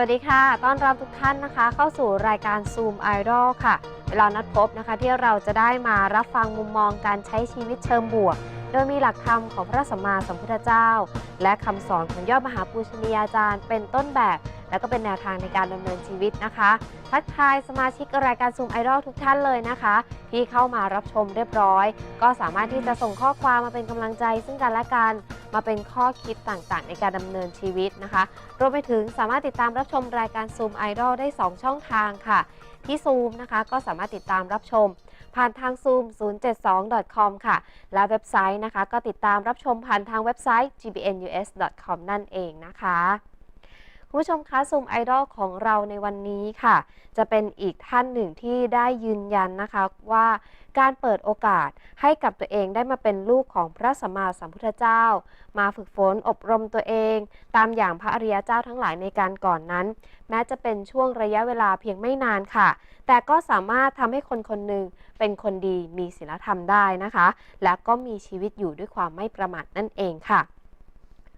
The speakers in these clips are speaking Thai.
วัสดีค่ะ ต้อนรับทุกท่านนะคะ เข้าสู่รายการ Zoom Idol ค่ะ เวลานัดพบนะคะที่เราจะได้มารับฟังมุมมองการใช้ชีวิตเชิงบวก โดยมีหลักธรรมของพระสัมมาสัมพุทธเจ้า และคำสอนของยอดมหาปูชนียาจารย์ เป็นต้นแบบ และก็เป็นแนวทางในการดำเนินชีวิตนะคะ ทักทายสมาชิกรายการ Zoom Idol ทุกท่านเลยนะคะ ที่เข้ามารับชมเรียบร้อย ก็สามารถที่จะส่งข้อความมาเป็นกำลังใจ ซึ่งกันและกันมาเป็นข้อคิดต่างๆ ในการดำเนินชีวิตนะคะ รวมไปถึงสามารถติดตามรับชมรายการ Zoom Idol ได้ 2 ช่องทางค่ะ ที่ Zoom นะคะก็สามารถติดตามรับชมผ่านทาง Zoom 072.com ค่ะ และเว็บไซต์นะคะ ก็ติดตามรับชมผ่านทางเว็บไซต์ gbn us.com นั่นเองนะคะคุณผู้ชมคะ Zoom Idol ของเราในวันนี้ค่ะ จะเป็นอีกท่านหนึ่งที่ได้ยืนยันนะคะว่าการเปิดโอกาสให้กับตัวเองได้มาเป็นลูกของพระสัมมาสัมพุทธเจ้า มาฝึกฝนอบรมตัวเอง ตามอย่างพระอริยเจ้าทั้งหลายในการก่อนนั้น แม้จะเป็นช่วงระยะเวลาเพียงไม่นานค่ะ แต่ก็สามารถทำให้คนคนหนึ่งเป็นคนดีมีศีลธรรมได้นะคะ และก็มีชีวิตอยู่ด้วยความไม่ประมาทนั่นเองค่ะ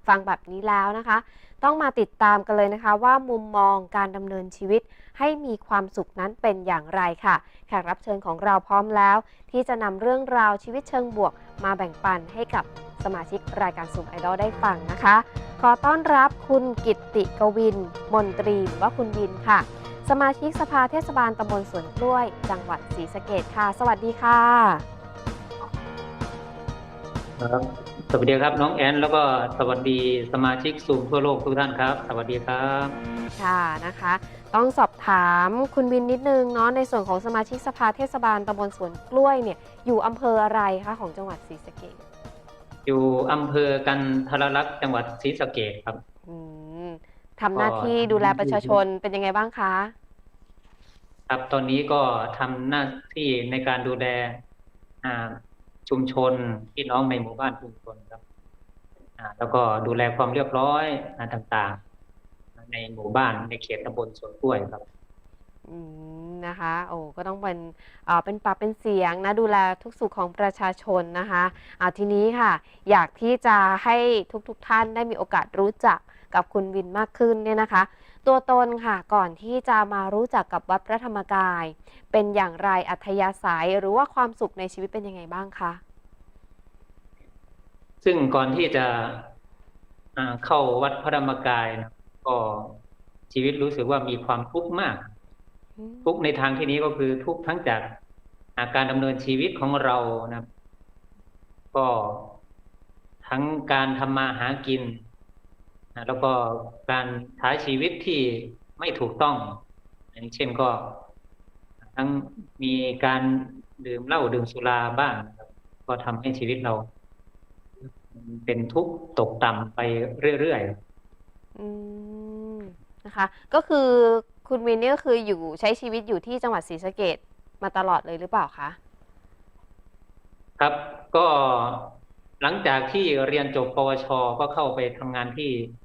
ฟังแบบนี้แล้วนะคะ ต้องมาติดตามกันเลยนะคะ ว่ามุมมองการดำเนินชีวิตให้มีความสุขนั้นเป็นอย่างไรค่ะ แขกรับเชิญของเราพร้อมแล้ว ที่จะนำเรื่องราวชีวิตเชิงบวก มาแบ่งปันให้กับสมาชิกรายการสุ่มไอดอลได้ฟังนะคะ ขอต้อนรับคุณกิตติกวิน มนตรีหรือว่าคุณบินค่ะ สมาชิกสภาเทศบาลตำบลสวนกล้วย จังหวัดศรีสะเกดค่ะ สวัสดีค่ะ ครับ สวัสดีครับน้องแอน แล้วก็สวัสดีสมาชิกซูมทั่วโลกทุกท่านครับ สวัสดีครับค่ะนะคะ ต้องสอบถามคุณบินนิดนึงเนาะในส่วนของสมาชิกสภาเทศบาลตำบลสวนกล้วยเนี่ยอยู่อำเภออะไรคะของจังหวัดศรีสะเกดอยู่อำเภอกันทรลักษณ์จังหวัดศรีสะเกษครับอืมทำหน้าที่ดูแลประชาชนเป็นยังไงบ้างคะ ครับตอนนี้ก็ทำหน้าที่ในการดูแลอ่า ชุมชนพี่น้องในหมู่บ้านชุมชนครับอ่าแล้วก็ดูแลความเรียบร้อยต่างๆ ในหมู่บ้านในเขตตำบลสวนกล้วยครับอืมนะคะโอ้ก็ต้องเป็นอ่าเป็นปากเป็นเสียงนะดูแลทุกสุขของประชาชนนะคะอ่าทีนี้ค่ะ อยากที่จะให้ทุกๆทท่านได้มีโอกาสรู้จักกับคุณวินมากขึ้นเนี่ยนะคะ ตัวตนค่ะก่อนที่จะมารู้จักกับวัดพระธรรมกาย เป็นอย่างไรอัธยาศัยหรือว่าความสุขในชีวิตเป็นยังไงบ้างคะซึ่งก่อนที่จะอ่าเข้าวัดพระธรรมกายนะก็ชีวิตรู้สึกว่ามีความทุกข์มากอืมทุกข์ในทางที่นี้ก็คือทุกข์ทั้งจากอ่าการดำเนินชีวิตของเรานะครับก็ทั้งการทำมาหากิน นะแล้วก็การใช้ชีวิตที่ไม่ถูกต้องอย่างเช่นก็ ทั้งมีการดื่มเหล้าดื่มสุราบ้างนะครับก็ทำให้ชีวิตเรา เป็นทุกข์ตกต่ำไปเรื่อยๆอืมนะคะ ก็คือคุณวินนี่ก็คืออยู่ใช้ชีวิตอยู่ที่จังหวัดศรีสะเกดมาตลอดเลยหรือเปล่าคะครับก็หลังจากที่เรียนจบปวช ก็เข้าไปทำงานที่อ่า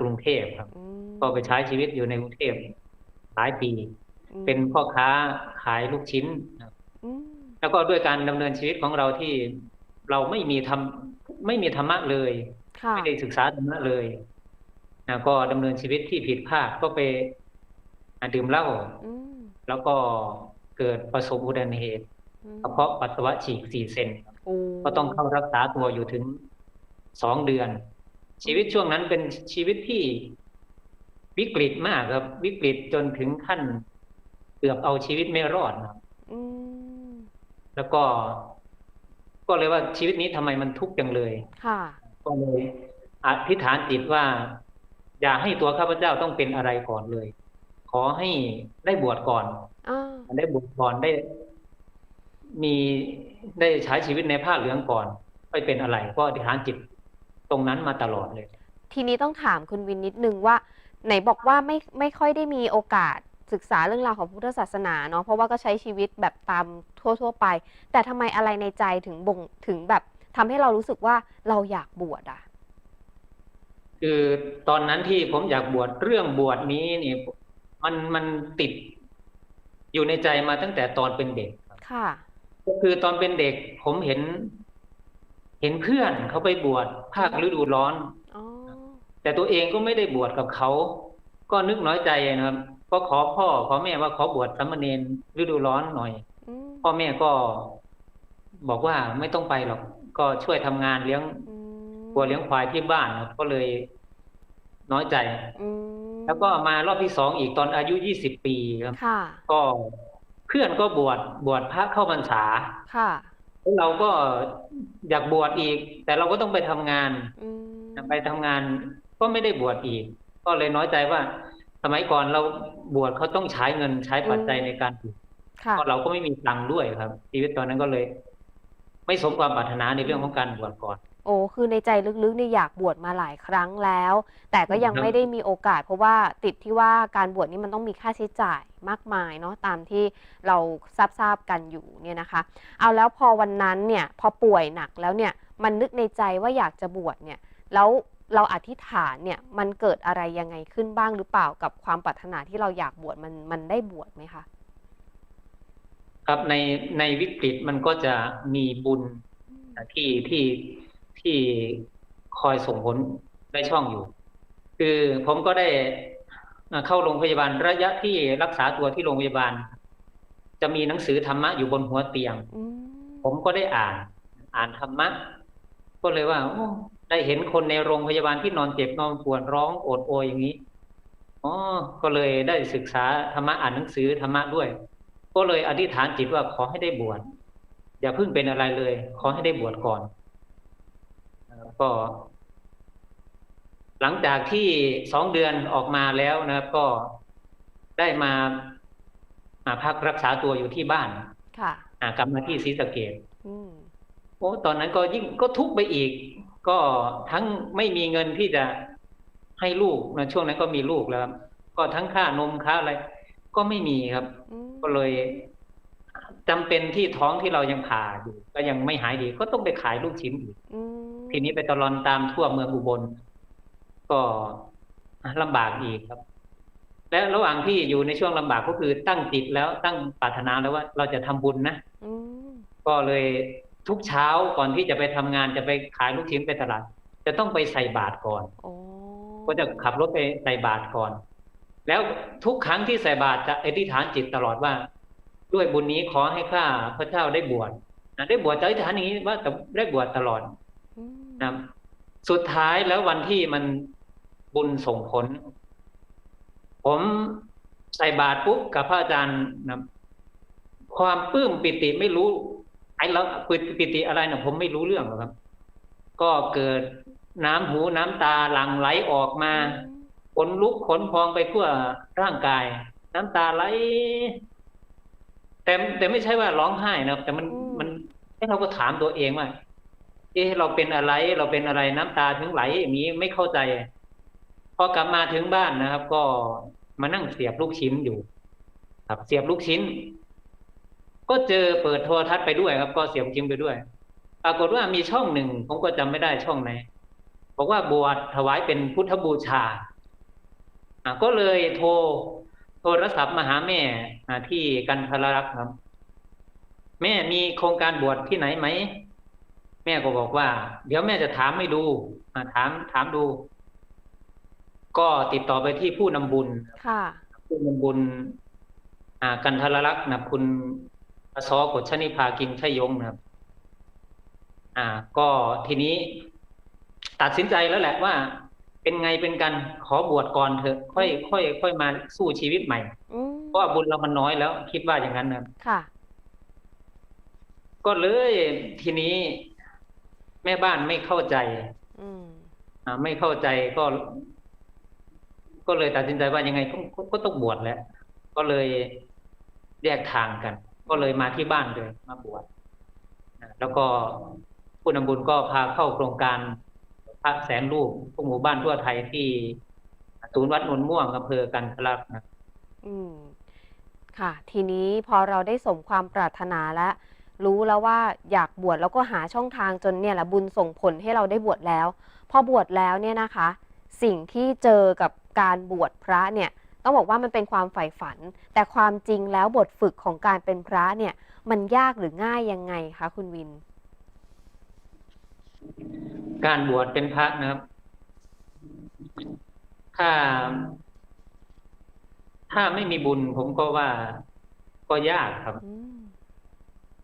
กรุงเทพครับอืมก็ไปใช้ชีวิตอยู่ในกรุงเทพหลายปีอืมเป็นพ่อค้าขายลูกชิ้นนะครับอืมแล้วก็ด้วยการดำเนินชีวิตของเราที่เราไม่มีทำไม่มีธรรมะเลยค่ะไม่ได้ศึกษาธรรมะเลยนะก็ดำเนินชีวิตที่ผิดพลาดก็ไปอ่าดื่มเหล้าอืมแล้วก็เกิดประสบอุบัติเหตุอืมกระเพาะปัสสาวะฉีกสี่เซนครับโอ้ก็ต้องเข้ารักษาตัวอยู่ถึงสองเดือน ชีวิตช่วงนั้นเป็นชีวิตที่วิกฤตมากครับ วิกฤตจนถึงขั้นเกือบเอาชีวิตไม่รอดครับอืมแล้วก็ ก็เลยว่าชีวิตนี้ทำไมมันทุกข์จังเลย ค่ะก็เลยอธิษฐานจิตว่า อย่าให้ตัวข้าพเจ้าต้องเป็นอะไรก่อนเลย ขอให้ได้บวชก่อนอ่าได้บวชก่อนได้มีได้ใช้ชีวิตในผ้าเหลืองก่อนไม่เป็นอะไร ก็อธิษฐานจิต ตรงนั้นมาตลอดเลย ทีนี้ต้องถามคุณวินนิดนึงว่า ไหนบอกว่าไม่ไม่ค่อยได้มีโอกาสศึกษาเรื่องราวของพุทธศาสนาเนาะเพราะว่าก็ใช้ชีวิตแบบตามทั่ว ๆ ไป แต่ทำไมอะไรในใจถึงบ่งถึงแบบทำให้เรารู้สึกว่าเราอยากบวชอะ คือตอนนั้นที่ผมอยากบวชเรื่องบวชนี้นี่มันมันติดอยู่ในใจมาตั้งแต่ตอนเป็นเด็กครับค่ะ ก็คือตอนเป็นเด็กผมเห็น เห็นเพื่อนเขาไปบวชภาคฤดูร้อนอ๋อแต่ตัวเองก็ไม่ได้บวชกับเขา ก็นึกน้อยใจนะครับ ก็ขอพ่อขอแม่ว่าขอบวชสามเณรฤดูร้อนหน่อยอืมพ่อแม่ก็ บอกว่าไม่ต้องไปหรอก ก็ช่วยทำงานเลี้ยงอืมวัวเลี้ยงควายที่บ้านครับก็เลยน้อยใจอืมแล้วก็มารอบที่สองอีกตอนอายุยี่สิบปีครับค่ะก็เพื่อนก็บวชบวชพระเข้าพรรษาค่ะ แล้วเราก็อยากบวชอีก แต่เราก็ต้องไปทำงานอืมไปทำงานก็ไม่ได้บวชอีก ก็เลยน้อยใจว่า สมัยก่อนเราบวชเขาต้องใช้เงินใช้ปัจจัยในการบวชค่ะก็เราก็ไม่มีตังค์ด้วยครับ ชีวิตตอนนั้นก็เลย ไม่สมความปรารถนาในเรื่องของการบวชก่อน โอ้คือในใจลึกๆเนี่ยอยากบวชมาหลายครั้งแล้ว แต่ก็ยังครับ ไม่ได้มีโอกาส เพราะว่าติดที่ว่าการบวชนี่มันต้องมีค่าใช้จ่ายมากมายเนาะตามที่เราทราบทราบๆกันอยู่เนี่ยนะคะ เอาแล้วพอวันนั้นเนี่ยพอป่วยหนักแล้วเนี่ยมันนึกในใจว่าอยากจะบวชเนี่ยแล้วเราอธิษฐานเนี่ยมันเกิดอะไรยังไงขึ้นบ้างหรือเปล่ากับความปรารถนาที่เราอยากบวชมันมันได้บวชไหมคะ ครับในในวิกฤตมันก็จะมีบุญที่ที่ ที่คอยส่งผลได้ช่องอยู่ คือผมก็ได้เข้าโรงพยาบาลระยะที่รักษาตัวที่โรงพยาบาล จะมีหนังสือธรรมะอยู่บนหัวเตียงอืมผมก็ได้อ่าน อ่านธรรมะ ก็เลยว่าโอ้ได้เห็นคนในโรงพยาบาลที่นอนเจ็บนอนปวดร้องโอดโอยอย่างนี้อ๋อก็เลยได้ศึกษาธรรมะอ่านหนังสือธรรมะด้วย ก็เลยอธิษฐานจิตว่าขอให้ได้บวชอย่าเพิ่งเป็นอะไรเลย ขอให้ได้บวชก่อนเอ่อ ก็ หลังจากที่สองเดือนออกมาแล้วนะครับ ก็ได้มาอ่าพักรักษาตัวอยู่ที่บ้าน ค่ะอ่ากลับมาที่ศรีสะเกดอืมโอ้ตอนนั้นก็ยิ่งก็ทุกข์ไปอีก ก็ทั้งไม่มีเงินที่จะให้ลูกนะช่วงนั้นก็มีลูกแล้วครับก็ทั้งค่านมค่าอะไร ก็ไม่มีครับอืมก็เลยจำเป็นที่ท้องที่เรายังผ่าอยู่ ก็ยังไม่หายดี ก็ต้องไปขายลูกชิ้นอีกอืม ทีนี้ไปตลอนตามทั่วเมืองอุบล ก็ลำบากอีกครับ และระหว่างที่อยู่ในช่วงลำบากก็คือตั้งจิตแล้วตั้งปรารถนาแล้วว่าเราจะทำบุญนะอืมก็เลยทุกเช้าก่อนที่จะไปทำงานจะไปขายลูกชิ้นไปตลาด จะต้องไปใส่บาตรก่อนโอ้ก็จะขับรถไปใส่บาตรก่อน แล้วทุกครั้งที่ใส่บาตรจะอธิษฐานจิตตลอดว่า ด้วยบุญนี้ขอให้ข้าพระเจ้าได้บวชนะได้บวชจะอธิษฐานอย่างนี้ว่าจะได้บวชตลอดอืม นะครับสุดท้ายแล้ววันที่มันบุญส่งผล ผมใส่บาตรปุ๊บกับพระอาจารย์นะความปลื้มปิติไม่รู้ไอ้แล้วปิติอะไรนะผมไม่รู้เรื่องหรอกครับ ก็เกิดน้ำหูน้ำตาหลั่งไหลออกมาขนลุกขนพองไปทั่วร่างกาย น้ำตาไหลแต่แต่ไม่ใช่ว่าร้องไห้นะครับ แต่มันมันให้เราก็ถามตัวเองว่า เอ๊ะเราเป็นอะไร เราเป็นอะไรน้ำตาถึงไหลอย่างนี้ไม่เข้าใจพอกลับมาถึงบ้านนะครับ ก็มานั่งเสียบลูกชิ้นอยู่ ครับเสียบลูกชิ้น ก็เจอเปิดโทรทัศน์ไปด้วยครับ ก็เสียบชิ้นไปด้วย ปรากฏว่ามีช่องหนึ่งผมก็จำไม่ได้ช่องไหนบอกว่าบวชถวายเป็นพุทธบูชาอะก็เลยโทรโทรศัพท์มาหาแม่ที่กันทรรักษ์ครับ แม่มีโครงการบวชที่ไหนไหม แม่ก็บอกว่า เดี๋ยวแม่จะถามให้ดูอ่าถามถามดู ก็ติดต่อไปที่ผู้นำบุญค่ะผู้นำบุญอ่ากันทรลักษณ์นะครับคุณอสอกฎชนิพากินชัยยงนะครับ อ่า ก็ทีนี้ ตัดสินใจแล้วแหละว่า เป็นไงเป็นกันขอบวชก่อนเถอะ ค่อย ค่อย ค่อยมาสู้ชีวิตใหม่อืมเพราะว่าบุญเรามันน้อยแล้ว คิดว่าอย่างนั้นนะครับค่ะ ก็เลยทีนี้ แม่บ้านไม่เข้าใจอืมอ่าไม่เข้าใจก็ ก็เลยตัดสินใจว่ายังไงก็ก็ก็ต้องบวชแหล้ว ก็เลยแยกทางกัน ก็เลยมาที่บ้านเลยมาบวชอ่าแล้วก็ผู้นำบุญก็พาเข้าโครงการพระแสนรูปทุกหมู่บ้านทั่วไทยที่ศูนย์วัดนนม่วงอำเภอกันทรลักษณ์นะอืมค่ะ ทีนี้พอเราได้สมความปรารถนาแล้ว รู้แล้วว่าอยากบวชแล้วก็หาช่องทางจนเนี่ยแหละบุญส่งผลให้เราได้บวชแล้ว พอบวชแล้วเนี่ยนะคะ สิ่งที่เจอกับการบวชพระเนี่ยต้องบอกว่ามันเป็นความใฝ่ฝัน แต่ความจริงแล้วบทฝึกของการเป็นพระเนี่ย มันยากหรือง่ายยังไงคะคุณวิน การบวชเป็นพระนะครับ ถ้า ถ้าไม่มีบุญผมก็ว่าก็ยากครับอืม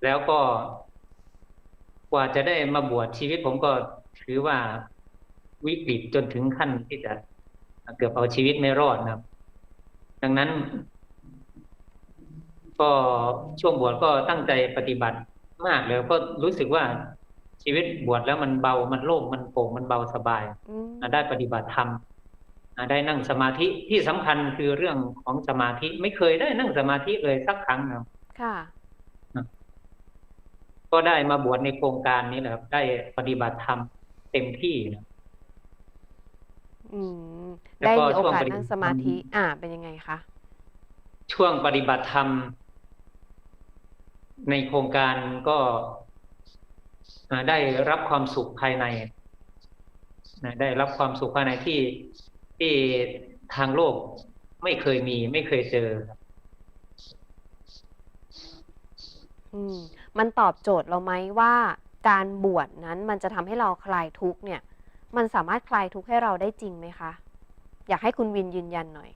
แล้วก็ กว่าจะได้มาบวชชีวิตผมก็ถือว่าวิกฤตจนถึงขั้นที่จะเกือบเอาชีวิตไม่รอดนะครับ ดังนั้น ก็ช่วงบวชก็ตั้งใจปฏิบัติมากแล้วก็รู้สึกว่าชีวิตบวชแล้วมันเบา มันโล่ง มันโปร่ง มันเบาสบายอืมอ่าได้ปฏิบัติธรรมอ่าได้นั่งสมาธิที่สำคัญคือเรื่องของสมาธิไม่เคยได้นั่งสมาธิเลยสักครั้งนะครับค่ะ ก็ได้มาบวชในโครงการนี้แหละครับ ได้ปฏิบัติธรรมเต็มที่นะอืมแล้วได้ก็มีโอช่วงกาสปฏิบันั่ติงสมาธิธรรมอ่า เป็นยังไงคะช่วงปฏิบัติธรรม ในโครงการก็อ่าได้รับความสุขภายในนะได้รับความสุขภายในที่ที่ทางโลกไม่เคยมี ไม่เคยเจอครับอืม มันตอบโจทย์เราไหมว่า การบวชนั้นมันจะทำให้เราคลายทุกข์เนี่ย มันสามารถคลายทุกข์ให้เราได้จริงไหมคะ อยากให้คุณวินยืนยันหน่อย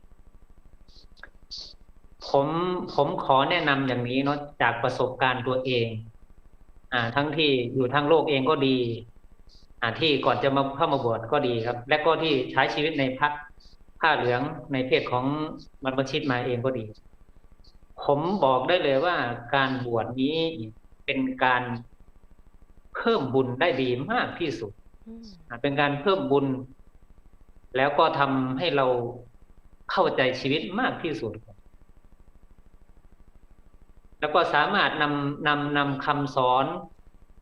ผมผมขอแนะนำอย่างนี้เนาะจากประสบการณ์ตัวเอง อ่า ทั้งที่อยู่ทางโลกเองก็ดี อ่าที่ก่อนจะมาเข้ามาบวชก็ดีครับ และก็ที่ใช้ชีวิตในพระผ้าเหลืองในเพศของบรรพชิตมาเองก็ดี ผมบอกได้เลยว่าการบวชนี้ เป็นการเพิ่มบุญได้ดีมากที่สุดอืมอ่าเป็นการเพิ่มบุญ แล้วก็ทำให้เราเข้าใจชีวิตมากที่สุด แล้วก็สามารถนำนำนำคำสอน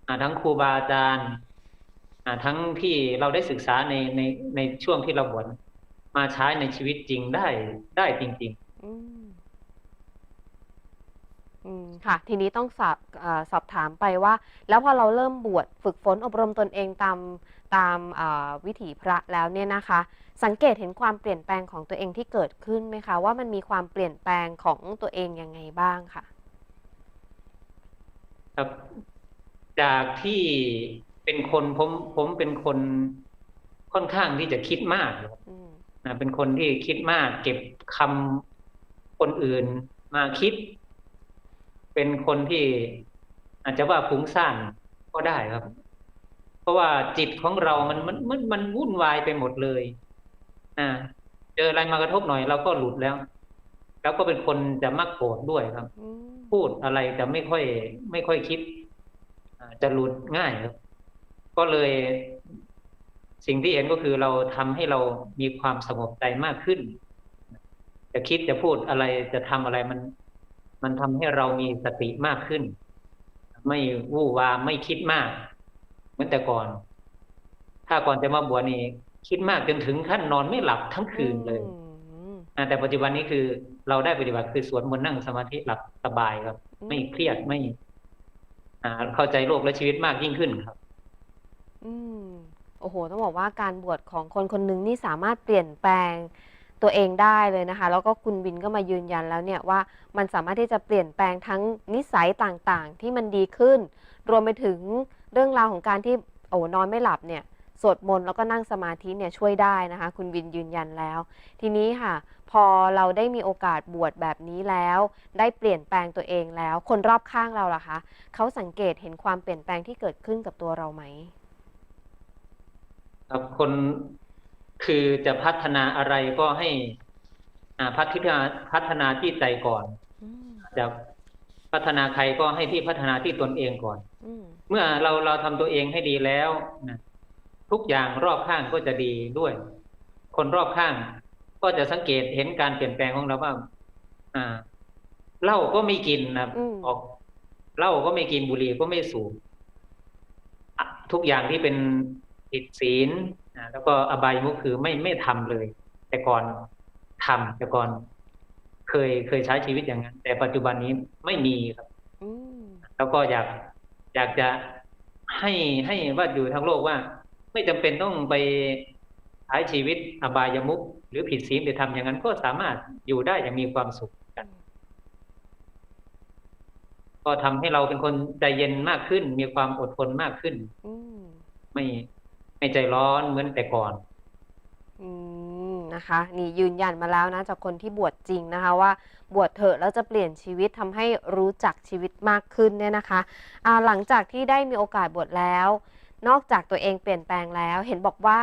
อาทั้งครูบาอาจารย์อ่าทั้งที่เราได้ศึกษาในในในช่วงที่เราบวชมาใช้ในชีวิตจริงได้ได้จริงอืม อืมค่ะ ทีนี้ต้องสอบเออสอบถามไปว่า แล้วพอเราเริ่มบวชฝึกฝนอบรมตนเองตามตามเอ่อวิถีพระแล้วเนี่ยนะคะ สังเกตเห็นความเปลี่ยนแปลงของตัวเองที่เกิดขึ้นไหมคะ ว่ามันมีความเปลี่ยนแปลงของตัวเองยังไงบ้างค่ะๆครับจากที่เป็นคนผมผมเป็นคนค่อนข้างที่จะคิดมากครับอืมนะเป็นคนที่คิดมาก เก็บคำคนอื่นมาคิด เป็นคนที่อาจจะว่าฟุ้งซ่านก็ได้ครับ เพราะว่าจิตของเรามันมันมันมันวุ่นวายไปหมดเลยอ่าเจออะไรมากระทบหน่อยเราก็หลุดแล้ว แล้วก็เป็นคนจะมักโกรธด้วยครับอืมพูดอะไรจะไม่ค่อย ไม่ค่อยคิดอ่าจะหลุดง่ายครับ ก็เลยสิ่งที่เห็นก็คือเราทำให้เรามีความสงบใจมากขึ้น จะคิดจะพูดอะไรจะทำอะไรมัน มันทำให้เรามีสติมากขึ้น ไม่วู่วามไม่คิดมาก เหมือนแต่ก่อน ถ้าก่อนจะมาบวชนี่คิดมากจนถึงขั้นนอนไม่หลับทั้งคืนเลยอืมอ่าแต่ปัจจุบันนี้คือเราได้ปฏิบัติคือสวดมนต์นั่งสมาธิหลับสบายครับ ไม่เครียดไม่ อ่า เข้าใจโลกและชีวิตมากยิ่งขึ้นครับ อืมโอ้โห ต้องบอกว่าการบวชของคนคนหนึ่งนี่สามารถเปลี่ยนแปลง ตัวเองได้เลยนะคะ แล้วก็คุณวินก็มายืนยันแล้วเนี่ยว่ามันสามารถที่จะเปลี่ยนแปลงทั้งนิสัยต่างๆ ที่มันดีขึ้น รวมไปถึงเรื่องราวของการที่โอ้นอนไม่หลับเนี่ยสวดมนต์แล้วก็นั่งสมาธิเนี่ยช่วยได้นะคะ คุณวินยืนยันแล้ว ทีนี้ค่ะ พอเราได้มีโอกาสบวชแบบนี้แล้ว ได้เปลี่ยนแปลงตัวเองแล้ว คนรอบข้างเราล่ะคะเขาสังเกตเห็นความเปลี่ยนแปลงที่เกิดขึ้นกับตัวเราไหมครับคน คือจะพัฒนาอะไรก็ให้อ่าพัฒนาพัฒนาที่ใจก่อนอืมจะพัฒนาใครก็ให้ที่พัฒนาที่ตนเองก่อนอืมเมื่อเราเราทำตัวเองให้ดีแล้วนะทุกอย่างรอบข้างก็จะดีด้วย คนรอบข้าง ก็จะสังเกตเห็นการเปลี่ยนแปลงของเราว่า อ่าเหล้าก็ไม่กินนะครับอืมออกเหล้าก็ไม่กินบุหรี่ก็ไม่สูบอะทุกอย่างที่เป็นผิดศีล อ่าแล้วก็อบายมุขคือไม่ไม่ทำเลย แต่ก่อนทำแต่ก่อน เคยเคยใช้ชีวิตอย่างนั้น แต่ปัจจุบันนี้ไม่มีครับอืมแล้วก็อยากอยากจะให้ให้ว่าอยู่ทั้งโลกว่า ไม่จำเป็นต้องไปใช้ชีวิตอบายมุขหรือผิดศีลหรือทำอย่างนั้นก็สามารถอยู่ได้อย่างมีความสุขกัน ก็ทำให้เราเป็นคนใจเย็นมากขึ้น มีความอดทนมากขึ้นอืมไม่ ไม่ใจร้อนเหมือนแต่ก่อน อืมนนะคะ นี่ยืนยันมาแล้วนะ จากคนที่บวชจริงนะคะว่าบวชเถอะแล้วจะเปลี่ยนชีวิตทำให้รู้จักชีวิตมากขึ้นเนี่ยนะคะอ่าหลังจากที่ได้มีโอกาสบวชแล้ว นอกจากตัวเองเปลี่ยนแปลงแล้ว เห็นบอกว่า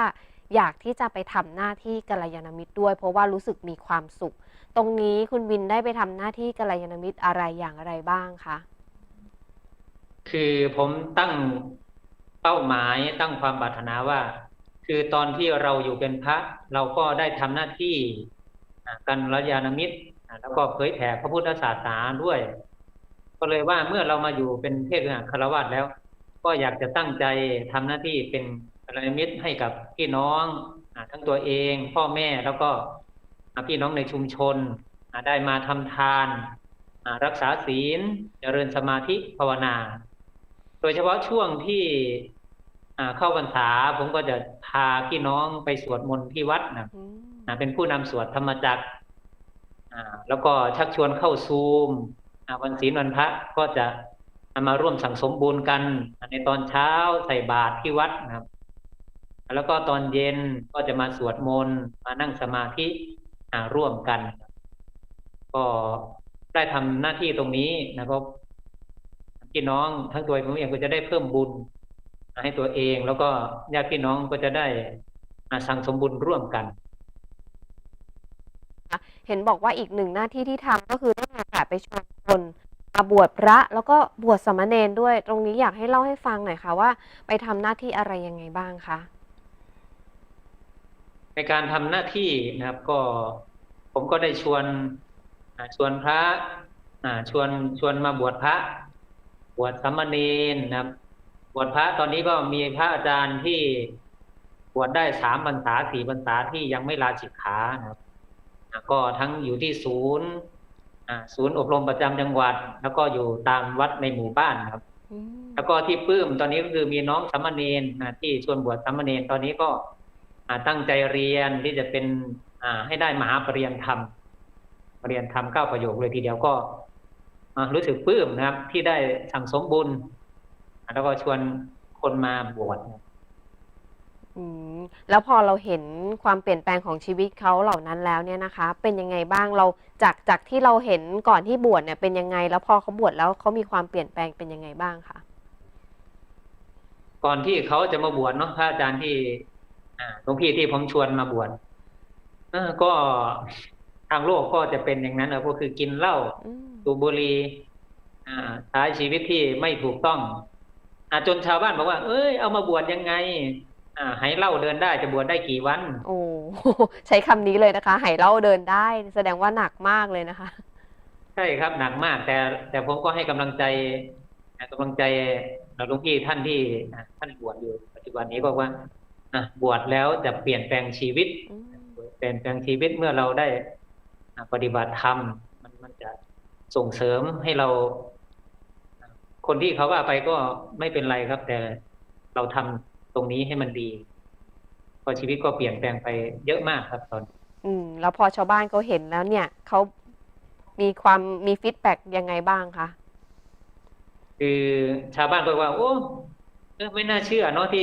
อยากที่จะไปทำหน้าที่กัลยาณมิตรด้วย เพราะว่ารู้สึกมีความสุข ตรงนี้คุณวินได้ไปทำหน้าที่กัลยาณมิตรอะไรอย่างไรบ้างคะคือผมตั้ง เป้าหมายตั้งความปรารถนาว่า คือตอนที่เราอยู่เป็นพระ เราก็ได้ทำหน้าที่อ่ากันรยาณมิตร แล้วก็เผยแผ่พระพุทธศาสนาด้วย ก็เลยว่าเมื่อเรามาอยู่เป็นเพศคารวะแล้ว ก็อยากจะตั้งใจทำหน้าที่เป็นกัลยาณมิตรให้กับพี่น้องทั้งตัวเอง พ่อแม่แล้วก็พี่น้องในชุมชนได้มาทำทานรักษาศีลเจริญสมาธิภาวนา โดยเฉพาะช่วงที่ เข้าพรรษาผมก็จะพาพี่น้องไปสวดมนต์ที่วัดนะอืมอ่าเป็นผู้นำสวดธรรมจักรอ่าแล้วก็ชักชวนเข้าซูมอ่าวันศีลวันพระก็จะมาร่วมสั่งสมบุญกันอ่าในตอนเช้าใส่บาตรที่วัดนะครับ แล้วก็ตอนเย็นก็จะมาสวดมนต์มานั่งสมาธิอ่าร่วมกัน ก็ได้ทำหน้าที่ตรงนี้นะครับพี่น้องทั้งตัวผมเองก็จะได้เพิ่มบุญ ให้ตัวเองแล้วก็ญาติพี่น้องก็จะได้อ่าสั่งสมบุญร่วมกัน เห็นบอกว่าอีกหนึ่งหน้าที่ที่ทำก็คือได้มีโอกาสไปชวนคนมาบวชพระแล้วก็บวชสามเณรด้วย ตรงนี้อยากให้เล่าให้ฟังหน่อยค่ะว่า ไปทำหน้าที่อะไรยังไงบ้างคะในการทำหน้าที่นะครับ ก็ผมก็ได้ชวนอ่าชวนพระอ่าชวนชวนมาบวชพระ บวชสามเณรนะครับ บวชพระตอนนี้ก็มีพระอาจารย์ที่บวชได้สามพรรษาสี่พรรษาที่ยังไม่ลาสิกขานะครับอ่าก็ทั้งอยู่ที่ศูนย์อ่าศูนย์อบรมประจำจังหวัด แล้วก็อยู่ตามวัดในหมู่บ้านนะครับอืมแล้วก็ที่ปลื้มตอนนี้ก็คือมีน้องสามเณรอ่าที่ชวนบวชสามเณรตอนนี้ก็อ่าตั้งใจเรียนที่จะเป็นอ่าให้ได้มหาปรริญญาธรรมปรริญญาธรรมเก้าประโยคเลยทีเดียวก็อ่ารู้สึกปลื้มนะครับ ที่ได้สั่งสมบุญอ่า แล้วก็ชวนคนมาบวชอืมแล้วพอเราเห็นความเปลี่ยนแปลงของชีวิตเขาเหล่านั้นแล้วเนี่ยนะคะ เป็นยังไงบ้างเราจากจากที่เราเห็นก่อนที่บวชเนี่ยเป็นยังไง แล้วพอเขาบวชแล้วเขามีความเปลี่ยนแปลงเป็นยังไงบ้างคะก่อนที่เขาจะมาบวชเนาะพระอาจารย์ที่อ่าหลวงพี่ที่ผมชวนมาบวชเออก็ทางโลกก็จะเป็นอย่างนั้นนะก็คือกินเหล้าอืมสูบบุหรี่อ่าใช้ชีวิตที่ไม่ถูกต้องอา จนชาวบ้านบอกว่า เอ้ยเอามาบวชยังไงอ่าให้เหล่าเดินได้จะบวชได้กี่วัน โอ้ใช้คำนี้เลยนะคะไหเล่าเดินได้ แสดงว่าหนักมากเลยนะคะ ใช่ครับหนักมาก แต่แต่ผมก็ให้กำลังใจให้กำลังใจหลวงพี่ท่านที่อ่าท่านบวชอยู่ปัจจุบันนี้บอกว่าอะบวชแล้วจะเปลี่ยนแปลงชีวิตอืมเปลี่ยนแปลงชีวิตเมื่อเราได้อ่าปฏิบัติธรรมมันมันจะส่งเสริมให้เรา คนที่เขาว่าไปก็ไม่เป็นไรครับ แต่เราทำตรงนี้ให้มันดีก็ชีวิตก็เปลี่ยนแปลงไปเยอะมากครับตอน อืม แล้วพอชาวบ้านเขาเห็นแล้วเนี่ยเขามีความมีฟีดแบ็กยังไงบ้างคะคือชาวบ้านก็ว่า โอ้เออไม่น่าเชื่อเนาะที่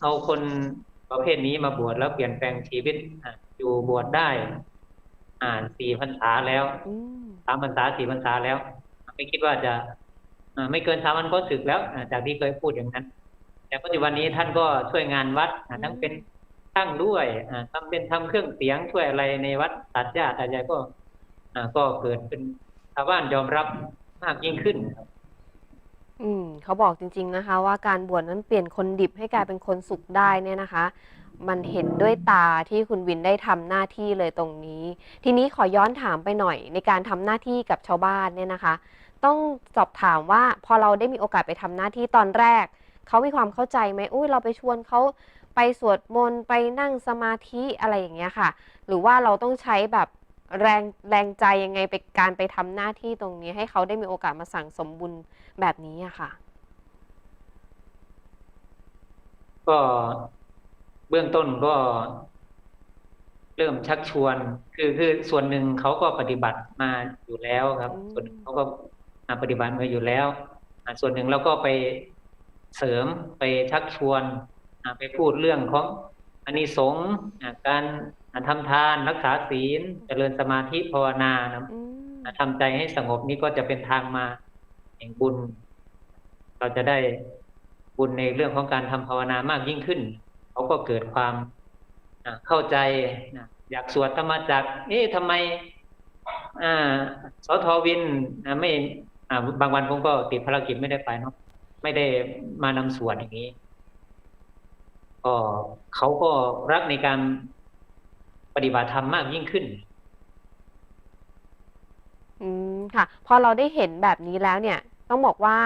เอาคนประเภทนี้มาบวชแล้วเปลี่ยนแปลงชีวิตอะอยู่บวชได้ อ่านสี่พรรษาแล้วอืมสามพรรษาสี่พรรษาแล้ว ไม่คิดว่าจะอ่า ไม่เกินสามวันก็ศึกแล้วจากที่เคยพูดอย่างนั้น แต่ปัจจุบันนี้ท่านก็ช่วยงานวัดทั้งเป็นช่างด้วยอ่าเป็นทำเครื่องเสียงช่วยอะไรในวัดตัดหญ้าตัดใหญ่ก็ก็เกิดเป็นชาวบ้านยอมรับมากยิ่งขึ้นครับอืมเขาบอกจริง ๆนะคะ ว่าการบวชนั้นเปลี่ยนคนดิบให้กลายเป็นคนสุขได้เนี่ยนะคะ มันเห็นด้วยตาที่คุณวินได้ทำหน้าที่เลยตรงนี้ ทีนี้ขอย้อนถามไปหน่อยในการทำหน้าที่กับชาวบ้านเนี่ยนะคะ ต้องสอบถามว่าพอเราได้มีโอกาสไปทำหน้าที่ตอนแรก เขามีความเข้าใจไหมอุ้ยเราไปชวนเขาไปสวดมนต์ไปนั่งสมาธิอะไรอย่างเงี้ยค่ะ หรือว่าเราต้องใช้แบบแรงแรงใจยังไงไปการไปทำหน้าที่ตรงนี้ ให้เขาได้มีโอกาสมาสั่งสมบุญแบบนี้อะค่ะ ก็เบื้องต้นก็ เริ่มชักชวน คือคือส่วนหนึ่งเขาก็ปฏิบัติมาอยู่แล้วครับ ส่วนหนึ่งเขาก็ ปฏิบัติมาอยู่แล้วอ่าส่วนหนึ่งเราก็ไปเสริมไปชักชวนอ่าไปพูดเรื่องของอานิสงส์อ่าการทำทานรักษาศีลเจริญสมาธิภาวนานะอืมทำใจให้สงบนี่ก็จะเป็นทางมาแห่งบุญ เราจะได้บุญในเรื่องของการทำภาวนามากยิ่งขึ้น เขาก็เกิดความอ่าเข้าใจนะอยากสวดธรรมจักรเอ๊ะทำไมอ่าสทวินอ่าไม่อ่า บางวันผมก็ติดภารกิจไม่ได้ไปเนาะไม่ได้มานำสวนอย่างนี้ก็เขาก็รักในการปฏิบัติธรรมมากยิ่งขึ้น อืมค่ะ พอเราได้เห็นแบบนี้แล้วเนี่ย ต้องบอกว่า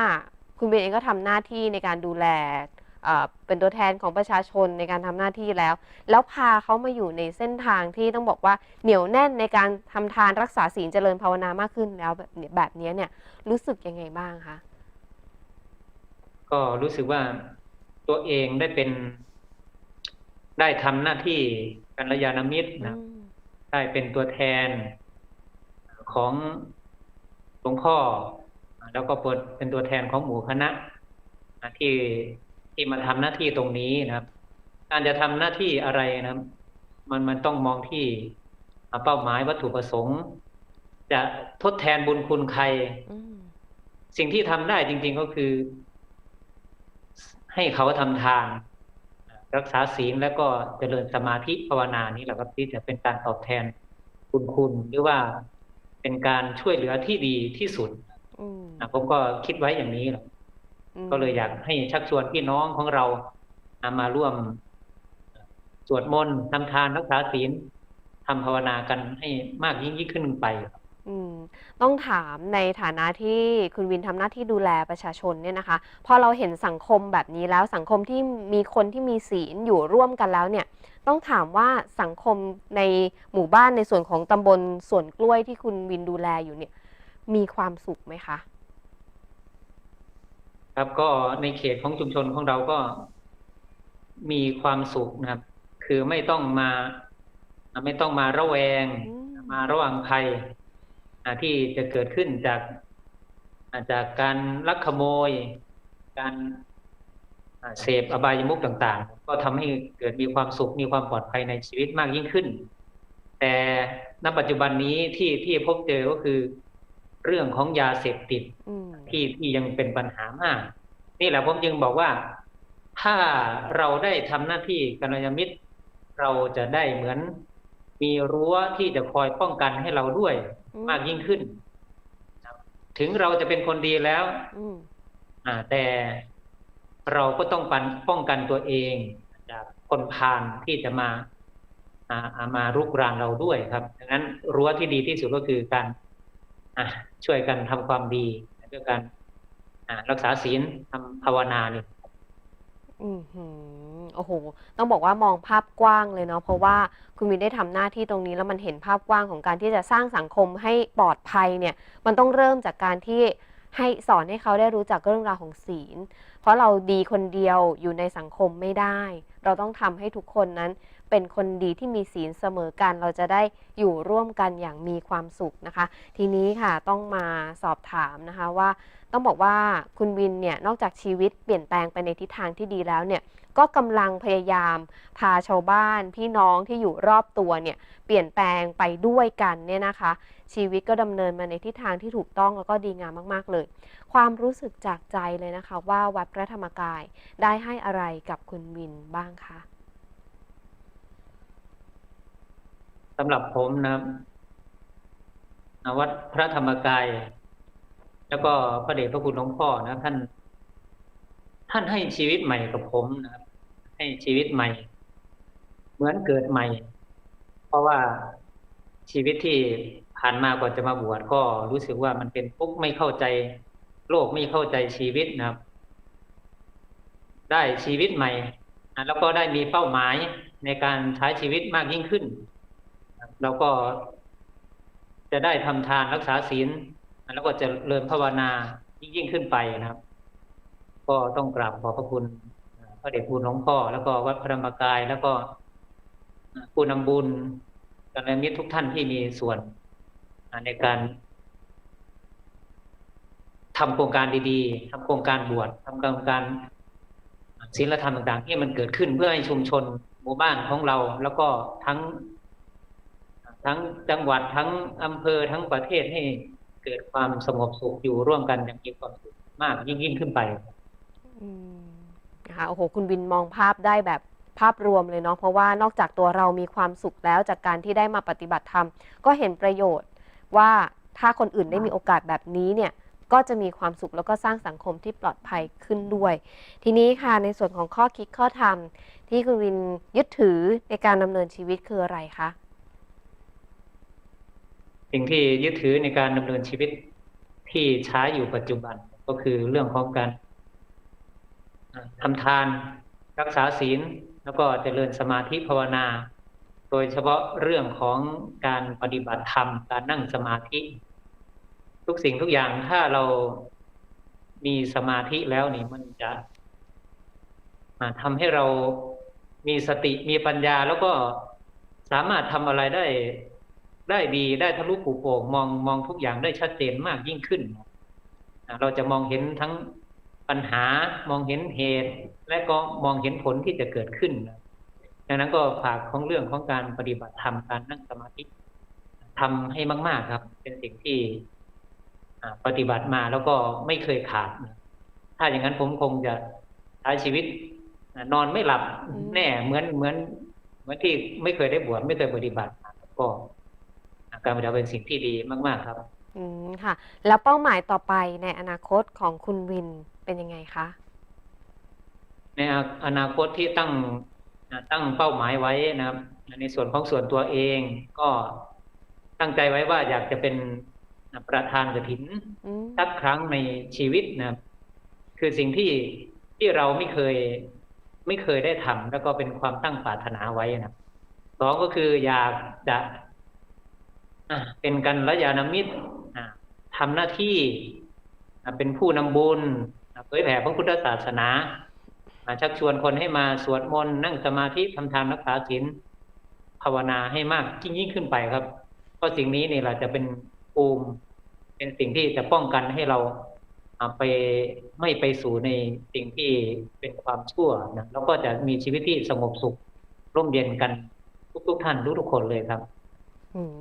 คุณเบนเองก็ทำหน้าที่ในการดูแล เอ่อเป็นตัวแทนของประชาชนในการทำหน้าที่แล้ว แล้วพาเขามาอยู่ในเส้นทางที่ต้องบอกว่าเหนียวแน่นในการทำทานรักษาศีลเจริญภาวนามากขึ้นแล้วแบบเนี้ยแบบเนี้ยเนี่ยรู้สึกยังไงบ้างคะก็รู้สึกว่าตัวเองได้เป็น ได้ทำหน้าที่กัลยาณมิตรอืนะมได้เป็นตัวแทนของหลวงพ่อแล้วก็เปิดเป็นตัวแทนของหมู่คณะนะที่ ที่มาทำหน้าที่ตรงนี้นะครับ การจะทำหน้าที่อะไรนะครับ มันมันต้องมองที่เป้าหมายวัตถุประสงค์ จะทดแทนบุญคุณใครอืมสิ่งที่ทำได้จริง ๆก็คือ ให้เขาทำทานรักษาศีลแล้วก็เจริญสมาธิภาวนานี่แหละครับที่จะเป็นการตอบแทนคุณคุณหรือว่าเป็นการช่วยเหลือที่ดีที่สุดอืมนะผมก็คิดไว้อย่างนี้แหละอืม ก็เลยอยากให้ชักชวนพี่น้องของเรานะมาร่วม สวดมนต์ทำทานรักษาศีลทำภาวนากันให้มากยิ่งยิ่งขึ้นไปอืมต้องถามในฐานะที่คุณวินทำหน้าที่ดูแลประชาชนเนี่ยนะคะ พอเราเห็นสังคมแบบนี้แล้วสังคมที่มีคนที่มีศีลอยู่ร่วมกันแล้วเนี่ย ต้องถามว่าสังคมในหมู่บ้านในส่วนของตำบลสวนกล้วยที่คุณวินดูแลอยู่เนี่ย มีความสุขไหมคะ ครับก็ในเขตของชุมชนของเราก็มีความสุขนะครับ คือไม่ต้องมา ไม่ต้องมาระแวงอืมมาระวังภัยอ่าที่จะเกิดขึ้นจากอ่าจากการลักขโมย การอ่าเสพอบายมุขต่าง ๆ ก็ทำให้เกิดมีความสุขมีความปลอดภัยในชีวิตมากยิ่งขึ้น แต่ณปัจจุบันนี้ที่ที่พบเจอก็คือ เรื่องของยาเสพติดอืมที่ที่ยังเป็นปัญหามาก นี่แหละผมจึงบอกว่า ถ้าเราได้ทำหน้าที่กัลยาณมิตร เราจะได้เหมือน มีรั้วที่จะคอยป้องกันให้เราด้วยอืมมากยิ่งขึ้นครับถึงเราจะเป็นคนดีแล้วอืมอ่า แต่เราก็ต้องปันป้องกันตัวเองจากคนพาลที่จะมาอ่าอ่ามารุกรานเราด้วยครับดังนั้นรั้วที่ดีที่สุดก็คือการอะ ช่วยกันทำความดีด้วยการรักษาศีลทำภาวนานี่อืมหือโอ้โห ต้องบอกว่ามองภาพกว้างเลยเนาะ เพราะว่าคุณวินได้ทำหน้าที่ตรงนี้แล้วมันเห็นภาพกว้างของการที่จะสร้างสังคมให้ปลอดภัยเนี่ย มันต้องเริ่มจากการที่ให้สอนให้เขาได้รู้จักเรื่องราวของศีล เพราะเราดีคนเดียวอยู่ในสังคมไม่ได้ เราต้องทำให้ทุกคนนั้น เป็นคนดีที่มีศีลเสมอกันเราจะได้อยู่ร่วมกันอย่างมีความสุขนะคะ ทีนี้ค่ะต้องมาสอบถามนะคะว่า ต้องบอกว่าคุณวินเนี่ยนอกจากชีวิตเปลี่ยนแปลงไปในทิศทางที่ดีแล้วเนี่ยก็กำลังพยายามพาชาวบ้านพี่น้องที่อยู่รอบตัวเนี่ยเปลี่ยนแปลงไปด้วยกันเนี่ยนะคะ ชีวิตก็ดำเนินมาในทิศทางที่ถูกต้องแล้วก็ดีงามมากๆเลย ความรู้สึกจากใจเลยนะคะ ว่าวัดพระธรรมกายได้ให้อะไรกับคุณวินบ้างคะ สำหรับผมนะครับอาวัดพระธรรมกาย แล้วก็พระเดชพระคุณหลวงพ่อนะท่าน ท่านให้ชีวิตใหม่กับผมนะครับให้ชีวิตใหม่ เหมือนเกิดใหม่ เพราะว่าชีวิตที่ผ่านมาก่อนจะมาบวชก็รู้สึกว่ามันเป็นปุ๊กไม่เข้าใจ โลกไม่เข้าใจชีวิตนะครับ ได้ชีวิตใหม่แล้วก็ได้มีเป้าหมายในการใช้ชีวิตมากยิ่งขึ้น แล้วก็จะได้ทำทานรักษาศีล แล้วก็จะเริญภาวนายิ่งยิ่งขึ้นไปนะครับ ก็ต้องกราบขอพระคุณพระเดชคุณหลวงพ่อ แล้วก็วัดพระธรรมกาย แล้วก็ผู้นำบุญกัลยาณมิตรทุกท่านที่มีส่วนในการทำโครงการดีๆทำโครงการบวชทำโครงการศีลธรรมต่างๆที่มันเกิดขึ้นเพื่อให้ชุมชนหมู่บ้านของเรา แล้วก็ทั้ง ทั้งจังหวัดทั้งอำเภอทั้งประเทศให้เกิดความสงบสุขอยู่ร่วมกันอย่างมีความสุขมากยิ่งยิ่งขึ้นไปนะคะโอ้โหคุณวินมองภาพได้แบบภาพรวมเลยเนาะเพราะว่านอกจากตัวเรามีความสุขแล้วจากการที่ได้มาปฏิบัติธรรมก็เห็นประโยชน์ว่าถ้าคนอื่นได้มีโอกาสแบบนี้เนี่ยก็จะมีความสุขแล้วก็สร้างสังคมที่ปลอดภัยขึ้นด้วย ทีนี้ค่ะในส่วนของข้อคิดข้อธรรมที่คุณวินยึดถือในการดำเนินชีวิตคืออะไรคะ สิ่งที่ยึดถือในการดำเนินชีวิตที่ใช้อยู่ปัจจุบันก็คือเรื่องของการอ่าทำทานรักษาศีลแล้วก็เจริญสมาธิภาวนา โดยเฉพาะเรื่องของการปฏิบัติธรรม การนั่งสมาธิ ทุกสิ่งทุกอย่างถ้าเรามีสมาธิแล้วนี่มันจะอ่าทำให้เรามีสติมีปัญญาแล้วก็สามารถทำอะไรได้ ได้ดีได้ทะลุปูโป่งมองมองทุกอย่างได้ชัดเจนมากยิ่งขึ้น เราจะมองเห็นทั้งปัญหามองเห็นเหตุ และก็มองเห็นผลที่จะเกิดขึ้นดังนั้นก็ฝากของเรื่องของการปฏิบัติธรรมการนั่งสมาธิทำให้มาก ๆครับ เป็นสิ่งที่ปฏิบัติมาแล้วก็ไม่เคยขาด ถ้าอย่างนั้นผมคงจะใช้ชีวิตนอนไม่หลับแน่เหมือนเหมือนเหมือนที่ไม่เคยได้บวชไม่เคยปฏิบัติมาก็ การปฏิบัติเป็นสิ่งที่ดีมาก ๆ ครับ อืมค่ะ แล้วเป้าหมายต่อไปในอนาคตของคุณวินเป็นยังไงคะในอนาคตที่ตั้งตั้งเป้าหมายไว้นะครับ ในส่วนของส่วนตัวเองก็ตั้งใจไว้ว่าอยากจะเป็นประธานกฐินอืมสักครั้งในชีวิตนะครับ คือสิ่งที่ที่เราไม่เคย ไม่เคยได้ทำแล้วก็เป็นความตั้งปรารถนาไว้นะสองก็คืออยากจะอะ เป็นกันระยาณมิตรอะทำหน้าที่อะเป็นผู้นำบุญอะเผยแผ่พระพุทธศาสนาอะชักชวนคนให้มาสวดมนต์นั่งสมาธิทำทานรักษาศีลภาวนาให้มากยิ่งยิ่งขึ้นไปครับเพราะสิ่งนี้นี่แหละจะเป็นภูมิเป็นสิ่งที่จะป้องกันให้เราอ่าไปไม่ไปสู่ในสิ่งที่เป็นความชั่วนะแล้วก็จะมีชีวิตที่สงบสุขร่มเย็นกันทุกๆท่านทุกๆคนเลยครับอืม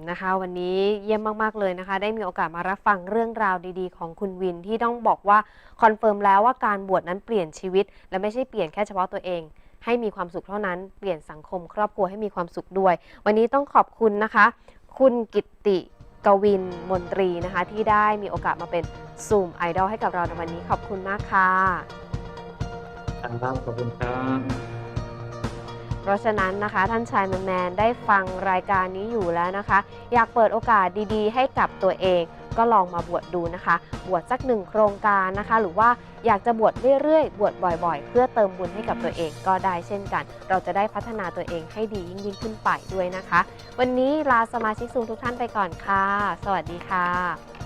นะคะ วันนี้เยี่ยมมากๆเลยนะคะ ได้มีโอกาสมารับฟังเรื่องราวดีๆ ของคุณวินที่ต้องบอกว่าคอนเฟิร์มแล้วว่าการบวชนั้นเปลี่ยนชีวิต และไม่ใช่เปลี่ยนแค่เฉพาะตัวเอง ให้มีความสุขเท่านั้นเปลี่ยนสังคม ครอบครัวให้มีความสุขด้วย วันนี้ต้องขอบคุณนะคะ คุณกิตติกวินมนตรีนะคะ ที่ได้มีโอกาสมาเป็นซูมไอดอลให้กับเราในวันนี้ขอบคุณมากค่ะ ครับขอบคุณครับ เพราะฉะนั้นนะคะ ท่านชายแมนแมนได้ฟังรายการนี้อยู่แล้วนะคะ อยากเปิดโอกาสดีๆ ให้กับตัวเอง ก็ลองมาบวชดูนะคะ บวชสักหนึ่งโครงการนะคะ หรือว่าอยากจะบวชเรื่อยๆ บวชบ่อยๆ เพื่อเติมบุญให้กับตัวเองก็ได้เช่นกัน เราจะได้พัฒนาตัวเองให้ดียิ่งๆขึ้นไปด้วยนะคะ วันนี้ลาสมาชิกซูมทุกท่านไปก่อนค่ะ สวัสดีค่ะ